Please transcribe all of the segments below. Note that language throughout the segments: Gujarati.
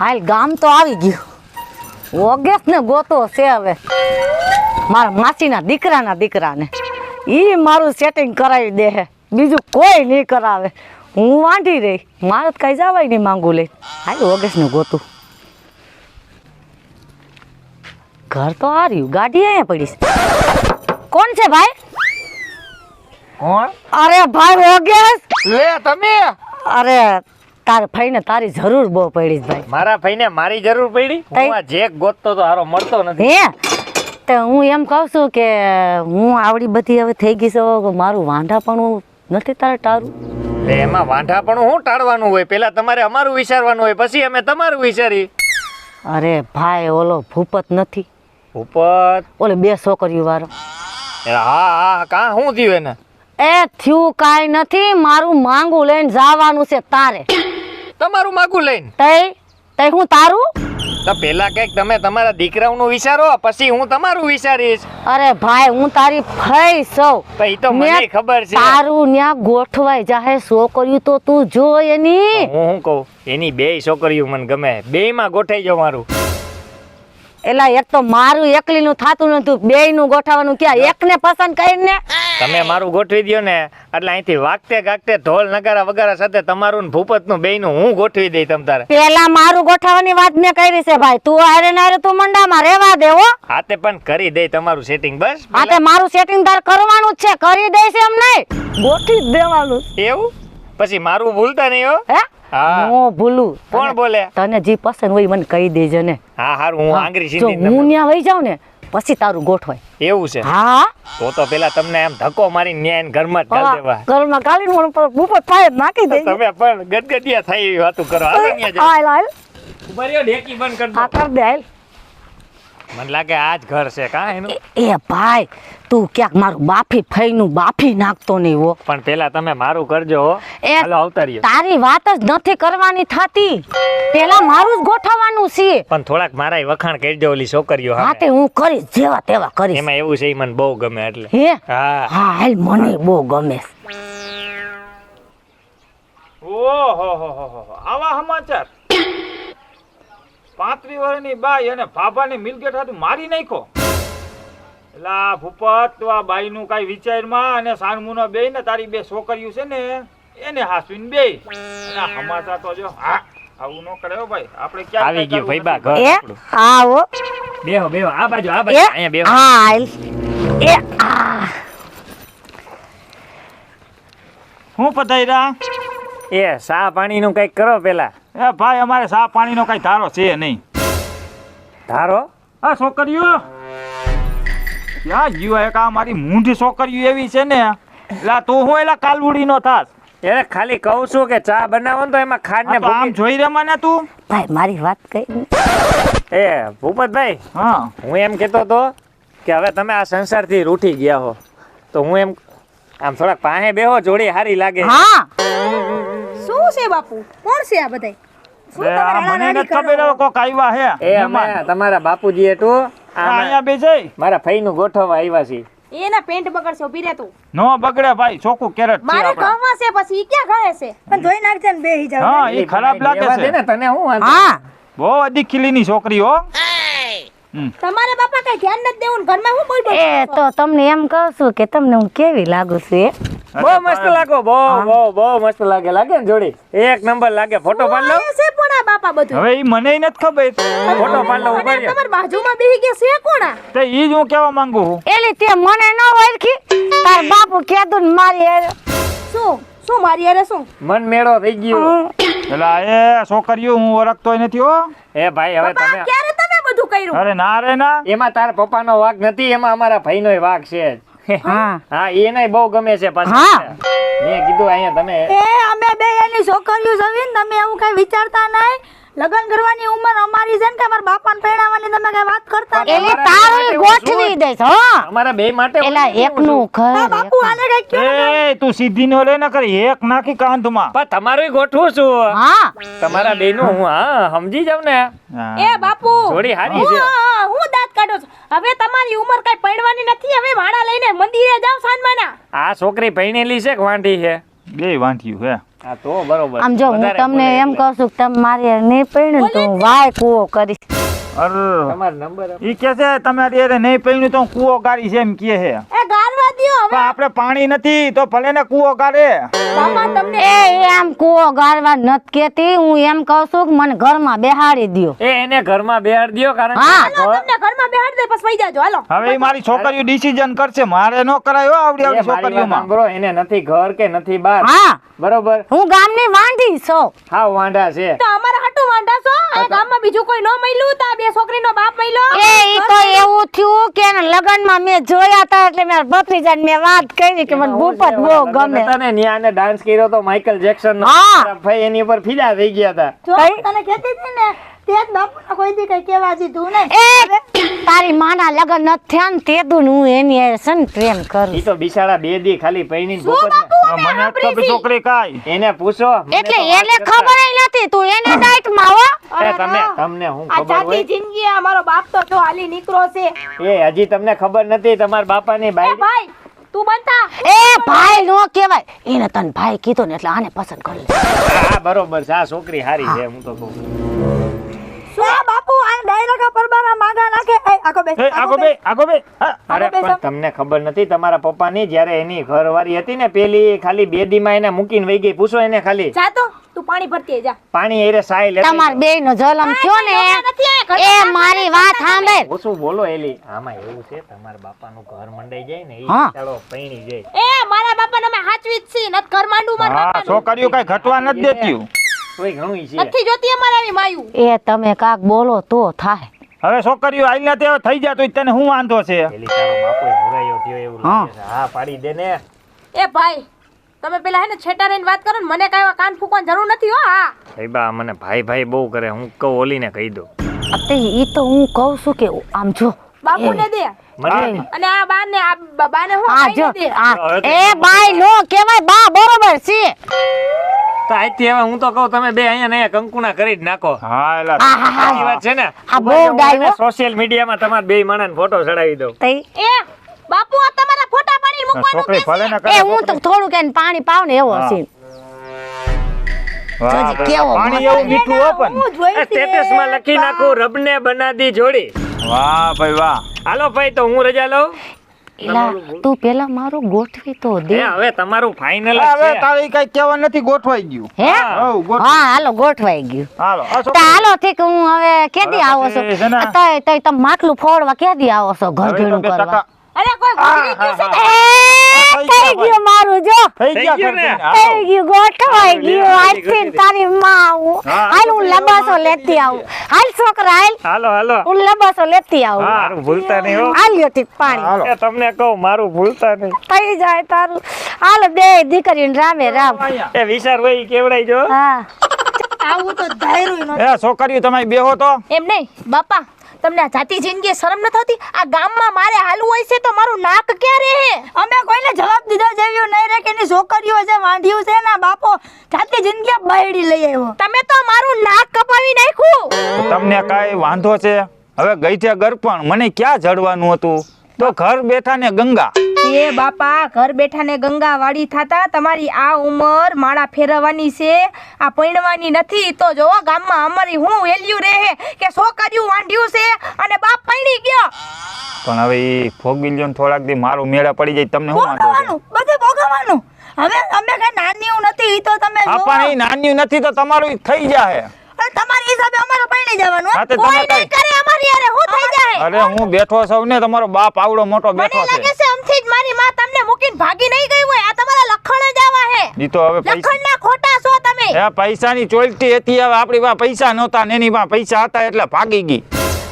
હાલ ગામ તો આવી ગયું. ઓગેસ ને ગોતો છે હવે. મારા માસીના દીકરાના દીકરાને. એ મારું સેટિંગ કરાવી દે હે. બીજું કોઈ નહીં કરાવે. હું વાંઢી રહી. મારે તો કઈ જવાય નહીં માંગુ લઈ હાલ ઓગેસ ને ગોતું. ઘર તો આ રહ્યું. ગાડી અહીંયા પડી કોણ છે ભાઈ? કોણ? અરે ભાઈ ઓગેસ! લે તમે? અરે તારે ભાઈને તારી જરૂર બહુ પડી છે ભાઈ. મારા ભાઈને મારી જરૂર પડી? હું આ જેક ગોતતો તો હારો મળતો નથી. હે? તો હું એમ કહું છું કે હું આવડી બધી હવે થઈ ગઈ છું મારું વાંધા પણ નથી તારે ટાળું એટલે એમાં વાંધા પણ હું ટાળવાનું હોય? પેલા તમારે અમારું વિચારવાનું હોય પછી અમે તમારું વિચારી અરે ભાઈ ઓલો ભૂપત નથી. ભૂપત? ઓલે બે છોકરીઓ વાળો. હા હા કા શું થયું એને? એ થયું કાંઈ નથી મારું માંગુ લઈને જવાનું છે તારે. તમારું માગું લઈને. તઈ તઈ હું તારું? તો પેલા કંઈક તમે તમારા દીકરાઓનું વિચારો પછી હું તમારું વિચારીશ. અરે ભાઈ હું તારી ફઈ સૌ. તો ઈ તો મને ખબર છે. તારું ન્યા ગોઠવાય જાહે છોકરીઓ તો તું જો એની. હું હું કહું? એની બે છોકરીઓ મને ગમે. બે માં ગોઠાઈ જાવ મારું. એલા એક તો મારું એકલીનું થાતું નતું બેયનું ગોઠવવાનું ક્યાં એકને પસંદ કરીને? તમે મારું ગોઠવી દો ને એટલે અહીંથી વાગતે ગાગતે ઢોલ નગારા વગારા સાથે તમારું ભૂપતનું બેયનું હું ગોઠવી દઈ તમ તારે. પેલા મારું ગોઠવવાની વાત મેં કરી છે ભાઈ. તું હારે ને હારે તું મંડામાં રહેવા દેવો હો. હાથે પણ કરી દે તમારું સેટિંગ બસ. આ મારું સેટિંગ તાર કરવાનું જ છે. કરી દે છે એમ નહીં. ગોઠવી દેવાનું. એવું? પછી મારું ભૂલતા નહીં હો? હે? હા. હું ભૂલું. કોણ બોલે? તને જે પસંદ હોય મને કહી દેજે ને. હા હારું હું આંગળી સીધી હું ત્યાં વહી જાઉં ને પછી તારું ગોઠવાય એવું છે? હા. તો તો પેલા તમને એમ ધક્કો મારી ન્યાય ને ઘરમાં જ ઘાલ દેવા. ઘરમાં કાલી મને ઉપર પાયે નાખી દે તમે પણ ગદગદિયા થઈ એવી વાતું કરો. હાલો. હાલ હાલ. ઊભા રહ્યો, ડેકી બંધ દો. આ કર દે હાલ. મને લાગે આ જ ઘર છે કા એનું? એ ભાઈ તું ક્યાંક મારું બાફી ફઈનું બાફી નાખતો નહીં હો. પણ પેલા તમે મારું કરજો હો. હાલો આવતા તારી વાત જ નથી કરવાની થતી. પેલા મારું જ ગોઠવવાનું છે. પણ થોડાક મારાય વખાણ કરજો ઓલી છોકરીઓ હા તે હું કરીશ જેવા તેવા કરીશ. એમાં એવું છે ઈ મને બહુ ગમે એટલે. હે? હા. હા હાલ મને બહુ ગમે. ઓહો આવા સમાચાર. પાંત્રી વર્ષની બાઈ અને ભાભાની મિલકત હતું મારી નાખો એલા ભૂપત તો આ બાઈનું કાંઈ વિચારમાં અને સાનમુનો બે ને તારી બે છોકરીઓ છે ને એને હાસવીને બે અને તો જો હા આવું ન કરે હો ભાઈ. આપણે ક્યાં આવી ગયું ભાઈ બા ઘર. આવો. બેહો બેહો આ બાજુ આ બાજુ અહીંયા બેહો. હા એ આ. હું પધાર્યા? એ સા પાણીનું કંઈક કરો પેલા. એ ભાઈ અમારે સા પાણીનો કઈ ધારો છે નહીં. ધારો? આ છોકરીઓ? ક્યાં જીવ? એક આ મારી મૂંઢી છોકરીઓ એવી છે ને. એલા તું હું એલા કાલવુડી નો થાસ એ ખાલી કહું છું કે ચા બનાવો ને તો એમાં ખાંડ ને આમ જોઈ રે મને તું? ભાઈ મારી વાત કઈ એ ભૂપતભાઈ હા. હું એમ કહેતો તો કે હવે તમે આ સંસારથી રૂઠી ગયા હો. તો હું એમ આમ થોડાક પાસે બેહો જોડી હારી લાગે. હા. છે બાપુ? કોણ છે આ બધાય? શું તમે મને રાડારાડી નથી ખબર હવે કોક આવ્યા હે. એ અમે મહેમાન. તમારા બાપુજી એટું આ અહીંયા બે જઈ. મારા ફઈનું ગોઠવવા આવ્યા છીએ એના પેન્ટ બગડશે ઊભી રહે તું. નો બગડે ભાઈ ચોખ્ખું કેરેટ છે મારે આપણા. ઘરમાં છે પછી ઈ ક્યાં ગળે છે? પણ ધોઈ નાખજે ને બેહી જાવ હા એ ખરાબ લાગે છે. ને તને હું વાંધો? હા. બહુ અધી ખીલીની છોકરી હો. હમ. તમારે બાપા કઈ ધ્યાન નથી દેવું ને ઘરમાં હું બોલ બોલ એ તો તમને એમ કહું છું કે તમને હું કેવી લાગુ છું એ? બહુ મસ્ત લાગો બહુ બહુ બહુ મસ્ત લાગે લાગે ને જોડી? એક નંબર લાગે ફોટો પાડ લો. છે પણ આ બાપા બધું? હવે ઈ મને નથી ખબર. ફોટો પાડ લો ઊભા રહ્યો. તમાર બાજુમાં બેહી ગયા છે કોણા? તે ઈ જ હું કેવા માંગુ છું. એલી તે મને ન ઓળખી. તાર બાપુ કેદું મારી હારે. શું? શું મારી અરે શું? મન મેળો થઈ ગયો. પેલા એ છોકરીઓ હું ઓળખતો નથી હો. એ ભાઈ હવે તમે ક્યારે તમે બધું કર્યું? અરે ના રે ના. એમાં તારા પપ્પાનો વાગ નથી એમાં અમારા ભાઈનો વાગ છે. હા હા. એને બહુ ગમે છે પાછા. હા. મેં કીધું અહીંયા તમે એ અમે બે એની છોકરીઓ જવીને તમે એવું કઈ વિચારતા નહીં. લગ્ન કરવાની ઉંમર અમારી છે ને કે અમારા બાપાને પરણાવવાની તમે કઈ વાત કરતા એટલે તારું ગોઠવી દેસ હો. અમારા બે માટે એલા એકનું ઘર બાપુ આને કઈ કે એ તું સીધી નો લે ન કરી એક નાખી કાંધમાં. પણ તમારું ગોઠવું છું. હા. તમારા બેનું હું હા સમજી જાવ ને. એ બાપુ થોડી હારી છે. હું દાંત કાઢો છું. હવે તમારી ઉંમર કઈ પડવાની નથી. હવે ભાડા લઈને મંદિરે જાવ સાંજમાના આ છોકરી ભણેલી છે કે વાંઢી છે? બે વાંધ્યું હે. હા તો બરોબર આમ જો હું તમને એમ. કહું છું કે તમે મારી નહીં પડ્યું તો હું વાય કૂવો કરીશ અર તમારો નંબર. ઈ કે છે તમારી અરે નહીં પૈણું તો કૂવો ગાડી છે એમ કે છે હવે આપણે પાણી નથી તો ભલે ને કૂવો ગાળે. મામા તમને એ એ આમ કૂવો ગાળવા નત કેતી હું એમ કહું છું કે મને ઘરમાં બેહાડી દયો. એ એને ઘરમાં બેહાડી દયો કારણ કે હા. ઘર- તમને ઘરમાં બેહાડ દે પછી વઈ જાજો. હાલો. હવે મારી છોકરીઓ ડિસિઝન કરશે. મારે નો કરાયો આવડી આવડી છોકરીઓમાં. સાંભળો, એને નથી ઘર કે નથી બાર. હા. બરોબર? હું ગામની વાંઢી છું. હા વાંઢા છે. તો આ ગામમાં બીજું કોઈ ન મળ્યું? તા બે છોકરીનો બાપ મળ્યો? એ ઈ તો એવું થયું કે લગ્નમાં મેં જોયા તા એટલે મેં ભત્રીજાને મે વાત કરી કે મને ભૂપત બહુ ગમે. તને ને ન્યા એને ડાન્સ કર્યો તો માઇકલ જેક્સન નો ભાઈ એની ઉપર ફિદા થઈ ગયા તા તો તને કહેતી હતી ને તે જ બાપુને કોઈ દી કઈ કેવા દીધું નહીં. એ તારી માના લગન નથી થયા ને તે દુન હું એની હારે ને પ્રેમ કરું ઈ તો બિચારા બે દી ખાલી પૈણી ભૂપત મને તો છોકરી કાઈ. એને પૂછો એટલે એને ખબર નથી તું એને ડાઈટમાં હો. એ તમે તમને હું આ ખબર જાતિ હોય? જિંદગી અમારો બાપ તો જો હાલી નીકળો છે. એ હજી તમને ખબર નથી તમારા બાપાની એ બાઈ ભાઈ તું બનતા. એ ભાઈ નો કહેવાય. એને તને ભાઈ કીધો ને એટલે આને પસંદ કરી લે. હા બરોબર છે. આ છોકરી હારી છે હું. તો કહું. શું આ બાપુ? આ ડાયલોગ પરબારા માંગા નાખે? એ બે એ આગો બે આગો બે. હા. અરે બેસો. પણ તમને ખબર નથી તમારા પપ્પાની જ્યારે એની ઘરવાળી હતી ને પેલી ખાલી બે દીમાં એને મૂકીને વહી ગઈ. પૂછો એને ખાલી. જા તો. તું પાણી ભરતી જા. પાણી એરે સાઈ લે તમાર બે નો જલમ થયો ને એ મારી વાત સાંભળ. ઓછું બોલો એલી. આમાં એવું છે તમારા બાપાનું ઘર મંડાઈ જાય ને હા. એ ચાલો પૈણી જાય. એ મારા બાપાને અમે હાચવી જ છી નત ઘર માંડું મારા બાપા. છોકરીઓ કઈ ઘટવા નથી દેતી. કોઈ ઘણું છે. નથી જોતી અમારે આવી માયુ. એ તમે કાક બોલો તો થાય. હવે છોકરીઓ આઈ ના તે થઈ જાય તો તને શું વાંધો છે? એલી તારો બાપો ભુરાયો થયો એવું લાગે છે. હા પાડી દે ને. એ ભાઈ તમે પેલા હે ને છેટા રહીને વાત કરો ને મને કાંઈ કાન ફૂકવાની જરૂર નથી હો હા. ભાઈ બા મને ભાઈ ભાઈ બહુ કરે હું કહું ઓલીને કહી દો અતે ઈ તો હું કહું છું કે આમ જો. બાપુને દે. અને આ બાને આ બાને હું આ જો. એ બાઈ નો કહેવાય બા બરોબર છે. તો આજથી હવે હું તો કહું તમે બે અહીંયા ને કંકુના કરી જ નાખો. હા એલા. આ હા સાચી હા વાત છે ને? આ બહુ ડાયો. સોશિયલ મીડિયામાં તમારા બે માણસ ફોટો ચડાવી દો એ બાપુ આ તમારા ફોટા પાડી મૂકવાનું છોકરી કે ભલે? કરે એ હું તો થોડું કે પાણી પાવ ને એવો હા. છે વાહ, કેવો પાણી એવું મીઠું હો પણ. સ્ટેટસમાં લખી નાખું રબને બનાદી જોડી. વાહ ભાઈ વાહ. હાલો ભાઈ તો હું રજા લઉં? એલા તું પેલા મારું ગોઠવી તો દે. હવે તમારું ફાઇનલ હવે છે. કઈ કહેવા નથી ગોઠવાઈ ગયું. હે? હા હાલો ગોઠવાઈ ગયું. હાલો તો હાલો ઠીક હું હવે કેદી આવો છો? તય તય તમે માટલું ફોડવા કેદી આવો છો ઘર ઘેડું કરવા? અરે કોઈ ગુજરી ગયું છે એ, થઈ ગયું મારું જો. થઈ ગયા ને? થઈ. ગયું ગોઠવાઈ ગયું. આજથી તારી માં આવું. હાલ હું લબાસો લેતી આવું. હાલ છોકરા હાલ. હાલો હાલો. હું લબાસો લેતી આવું. મારું ભૂલતા નહીં હો. હાલ લ્યો ઠીક પાણી. એ તમને કહું મારું ભૂલતા નહીં. થઈ જાય તારું. હાલ બે દીકરીને રામે રામ. એ વિચાર હોય કેવડાઈ જો. હા. આવું તો ધાર્યું એ છોકરીઓ તમે બેહો તો. એમ નહીં બાપા. તમને આ જાતિ જિંદગી શરમ ન થતી આ ગામમાં મારે હાલવું હોય છે તો મારું નાક ક્યાં રહે? અમે કોઈને જવાબ દીધા જેવું નહીં રે કે એની છોકરીઓ છે વાંધ્યું છે ના બાપો જાતિ જિંદગી બહેડી લઈ આવ્યો. તમે તો મારું નાક કપાવી નાખ્યું. તમને કાઈ વાંધો છે? હવે ગઈ છે ગરપણ મને ક્યાં જડવાનું હતું? તો ઘર બેઠા ને ગંગા. એ બાપા. ઘર બેઠા ને ગંગા વાળી થતા. તમારી આ ઉંમર માળા ફેરવવાની છે. આ પૈણવાની નથી. તો જો ગામમાં અમારી હું વેલ્યુ રહે કે છોકરીયું વાંઢ્યું છે અને બાપ પૈણી ગયો. પણ હવે એ ફોગી લ્યો થોડાક દી મારું મેળા પડી જાય તમને શું વાંધો બધું ભોગવવાનું. હવે અમે કઈ નાની નથી તો તમે હા પણ એ નાની નથી તો તમારું થઈ જાય તમારી હિસાબે અમારે પૈણી જવાનું હા, તે તમે કઈ- કરે અમારી યારે હું થઈ જાય? અરે હું બેઠો છું ને તમારો બાપ આવડો મોટો મને લાગે છે. છે અમથી જ મારી માં તમને મૂકીને ભાગી નહીં ગઈ હોય. આ તમારા લખણ જ આવા હે. ઈ તો હવે લખણ ના ખોટા છો તમે. એ પૈસાની ચોલટી હતી હવે આપણી પાસે પૈસા નહોતા ને એની પાસે પૈસા હતા એટલે ભાગી ગઈ.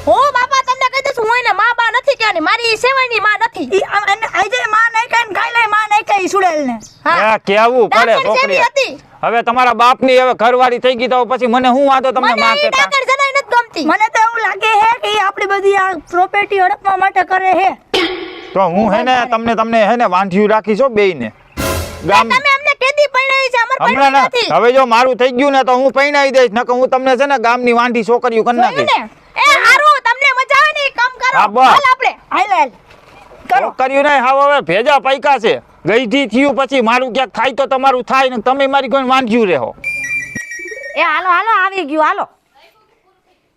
હું બાપા તમને કહી દઈશ હું એને માં બા નથી કહેવાની મારી સેવાની માં નથી. આજે માં નહીં કઈ ગાય લઈ માં નહીં કઈ સુડેલ ને હા કેવું પડે છોકરી હવે તમારા બાપની હવે ઘરવાળી થઈ ગઈ તો પછી મને શું વાંધો તમને મને માં ઈ કહેતા? ગમતી મને તો એવું લાગે છે કે આપણી બધી આ પ્રોપર્ટી હડપવા માટે કરે છે તો હું હે ને તમને તમને હે ને વાંઢિયું રાખી છો બેયને. ગામ તમે અમને કેદી પરણાવી છે? અમર પરણાવી નથી. હવે જો મારું થઈ ગયું ને તો હું પરણાવી દઈશ નકર હું તમને છે ને ગામની વાંઢી છોકરીઓ કરી નાખીશ. એ હારું તમને મજા આવે ને કામ કરો. હાલ આપણે. હાલ હાલ. કરો. કર્યું ને હા હવે ભેજા પૈકા છે. ગઈથી થયું પછી મારું ક્યાંક થાય તો તમારું થાય ને તમે મારી કોઈ વાંધ્યું રહો. એ હાલો હાલો આવી ગયું હાલો.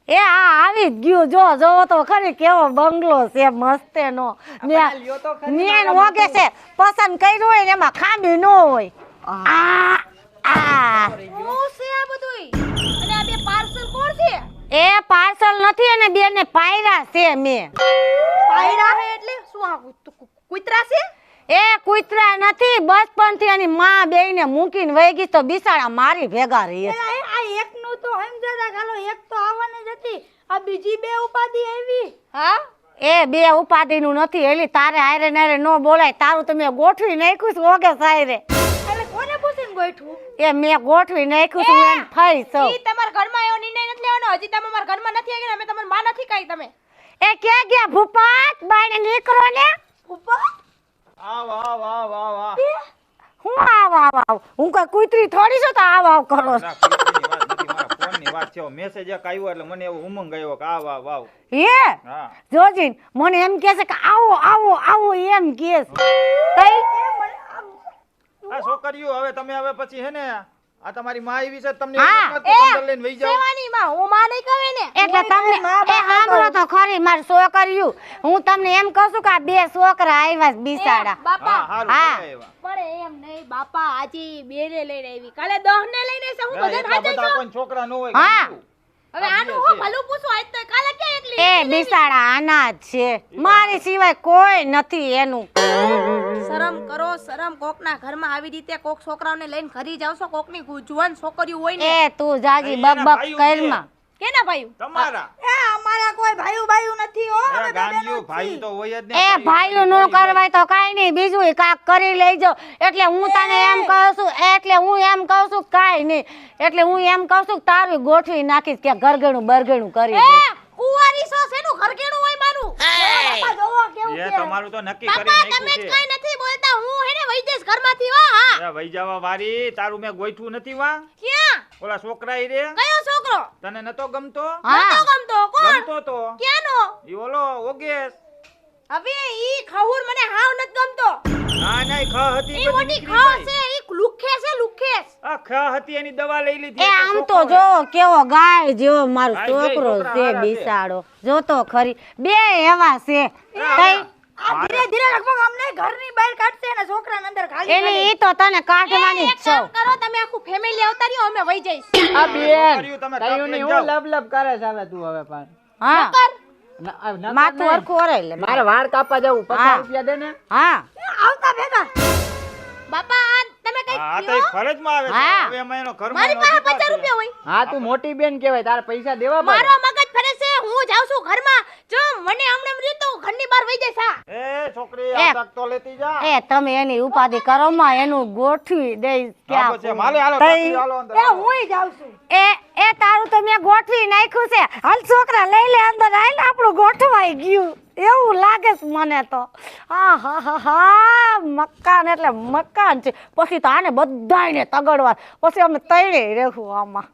એ આ આવી જ ગયું. જો જોવો તો ખરી કેવો બંગલો છે મસ્તે નો મેન ઓગે છે પસંદ કર્યું હોય ને એમાં ખામી ન હોય. આ. આ શું છે આ બધુંય? અને આ બે પાર્સલ કોણ છે? એ પાર્સલ નથી અને બેને પાયરા છે મેં. પાયરા એટલે શું આ કુ- કુ- છે? એ કૂતરા નથી બચપણથી એની માં બેયને મૂકીને વહી ગઈ તો બિસાડા મારી ભેગા રહી આ એકનું તો સમજાતા ખાલો એક તો આવવાની જ હતી. આ બીજી બે ઉપાધિ આવી. હા? એ બે ઉપાધિનું નથી એલી તારે હારે નારે ન બોલાય તારું તમે ગોઠવી નાખ્યું છે ઓગે સાયરે. એટલે કોને પૂછીને ગોઠવું? એ મેં ગોઠવી નાખ્યું છે એમ ફઈ સૌ. ઈ તમારા ઘરમાં એવો નિર્ણય નથી લેવાનો? હજી તમે મારા ઘરમાં નથી આવી અમે તમને માં નથી કહી તમે. એ ક્યાં ગયા ભૂપાત? બાઈને નીકળો ને. ઉપર આવ આવ આવ આવ આવ. હું આવ આવ આવ? હું કઈ કુતરી થોડી છો તો આવ આવ કરો. છો. ના, કૂતરીની વાત નથી, મારા ફોનની વાત છે. મેસેજ એક આવ્યો એટલે મને એવો ઉમંગ આવ્યો કે આવ આવ આવ. હે? જોજીન મને એમ કહે છે કે આવો આવો આવો એમ કહે છે. તઈ? આ છોકરીઓ હવે તમે હવે પછી હે ને આ તમારી માં આવી છે તમને અંદર લઈને વહી જાવ સેવાની માં? હું માં નહીં કહે ને એટલે તમને એ સાંભળો તો ખરી મારી છોકરીયું. હું તમને એમ કહું છું કે આ બે છોકરા આવ્યા છે બિસાડા. બાપા હા. પણ એમ નહીં બાપા આજે બેરે લઈને આવી. કાલે દહ ને લઈને છે હું બધા જઈશ કોઈ છોકરા ન હોય હા. હવે આનું હું ભલું પૂછું? આજ તો કાલે કે એકલી એ બિસાડા આના જ છે. મારી સિવાય કોઈ નથી એનું. શરમ કરો શરમ કોકના ઘરમાં આવી રીતે કોક છોકરાઓને લઈને ઘરી જાવ છો કોકની જુવાન છોકરીઓ હોય ને. એ તું જાજી છે. કરમાં. કેના ભાઈ તમારા. એ અમારા કોઈ ભાઈઓ ભાઈઓ નથી હો એ ગાંડિયું ભાઈ તો હોય જ ને એ ભાઈનું નો કરવાય તો કાઈ નહીં બીજું કાક કરી લેજો. એટલે હું તને એમ કહું છું એટલે હું એમ કહું છું કાઈ નહીં. એટલે હું એમ કહું છું કે તારું ગોઠવી નાખીશ કે ગરગણું બરગણું કરી એ દે કુંવારી સો સેનું ઘરકેણું હોય મારું બાપા જોવો કેવું એ છે. તમારું તો નક્કી કરી નાખ્યું છે. કઈ નથી બોલતા. હું હેને વઈ જઈશ ઘરમાંથી વા હા. એ વહી જવા વારી તારું મેં ગોઠવું નથી વા. ક્યાં? ઓલા છોકરા ઈ રે. કયો છોકરો? તને નતો ગમતો? હા. નતો ગમતો? કોણ? ગમતો તો. ક્યાંનો? ઈ ઓલો ઓગેશ. હવે ઈ ખહુર મને હાવ નથી ગમતો. ના ના ઈ ખ હતી ઈ મોટી નીકળી ખ છે લુખે છે લુખેસ આ ખ હતી એની દવા લઈ લીધી એ આમ તો જો કેવો ગાય જેવો મારો છોકરો છે બિસાડો. જો તો ખરી. બે એવા છે. તઈ આ ધીરે ધીરે લગભગ અમને ઘરની બહાર કાઢશે અને છોકરાને અંદર ખાલી એટલે ઈ તો તને કાઢવાની જ છો. કરો તમે આખું ફેમિલી આવતા રહ્યો અમે વઈ જઈશ. આ બેન. છોકરીઓ તમે કયું ટપ નહીં લઈને હું લબ લબ કરે છે હવે તું હવે પણ હા. ના, આ નકર માથું હરખું ઓરાઈ લે મારે વાળ કાપવા જવું હા. પચાસ રૂપિયા દે ને. હા. આવતા ભેગા. બાપા તમે કઈ હા આ તો ફરજમાં આવે છે. હા. હવે એમાં એનો ઘરમાં મારી પાસે અધિકાર પચાસ છે. રૂપિયા હોય. હા તું મોટી બેન કહેવાય તારે પૈસા દેવા મારો પડે મગજ ફરે છે હું જાઉં છું ઘરમાં. જો મને હમણાં એમ રહ્યું તો હું ઘરની બહાર વઈ જઈશ હા. એ છોકરી એ. આ તક તો લેતી જા. એ તમે એની ઉપાધિ કરો માં એનું ગોઠવી દઈશ હા, પછી ક્યાં હાલે, હાલો, તઈ- છોકરી, હાલો અંદર, એ. હુંય જાઉં છું. એ એ તારું તો મેં ગોઠવી નાખ્યું છે. હાલ છોકરા લઈ લે અંદર આવીને આપણું ગોઠવાઈ ગયું. એવું લાગે છે મને તો. આ હા હા હા, મકાન એટલે મકાન છે. પછી તો આને બધાયને તગડવા. પછી અમે તૈણે રહેવું આમાં.